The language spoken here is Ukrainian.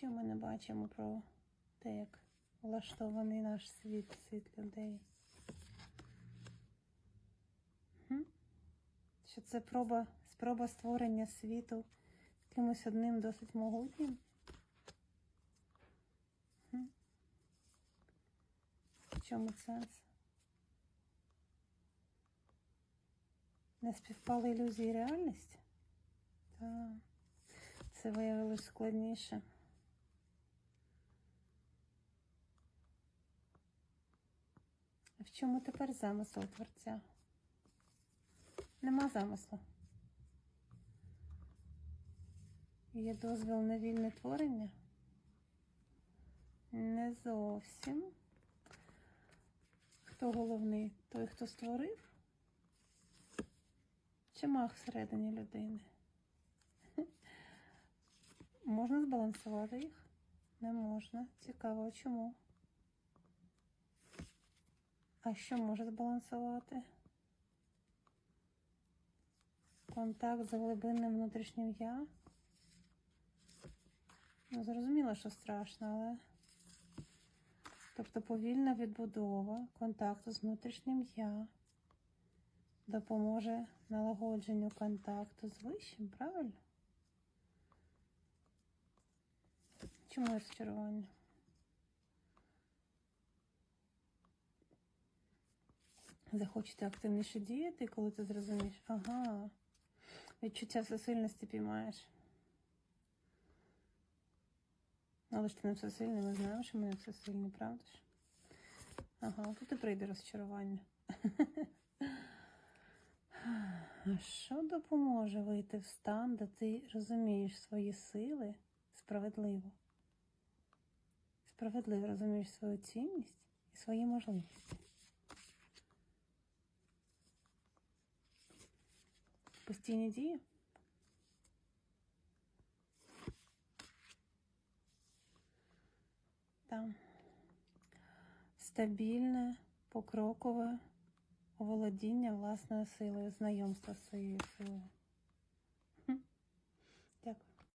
Що ми не бачимо про те, як влаштований наш світ, світ людей? Що це проба, спроба створення світу якимось одним досить могутнім? В чому сенс? Не співпали ілюзії реальність? Так. Це виявилось складніше. В чому тепер замисел творця? Нема замислу. Є дозвіл на вільне творення? Не зовсім. Хто головний? Той, хто створив? Чи мах всередині людини? Можна збалансувати їх? Не можна. Цікаво, чому? А що може збалансувати? Контакт з глибинним внутрішнім я. Ну, зрозуміло, що страшно, але. Тобто повільна відбудова контакту з внутрішнім я допоможе налагодженню контакту з вищим, правильно? Чому розчарування? Захочете активніше діяти, коли ти зрозумієш, ага, відчуття всесильності піймаєш. Але ж ти не всесильний, ми знаємо, що ми не всесильні, правда ж? Ага, тут і прийде розчарування. А що допоможе вийти в стан, де ти розумієш свої сили справедливо? Справедливо розумієш свою цінність і свої можливості. Постійні дії? Там стабільне, покрокове оволодіння власною силою, знайомство з своєю силою.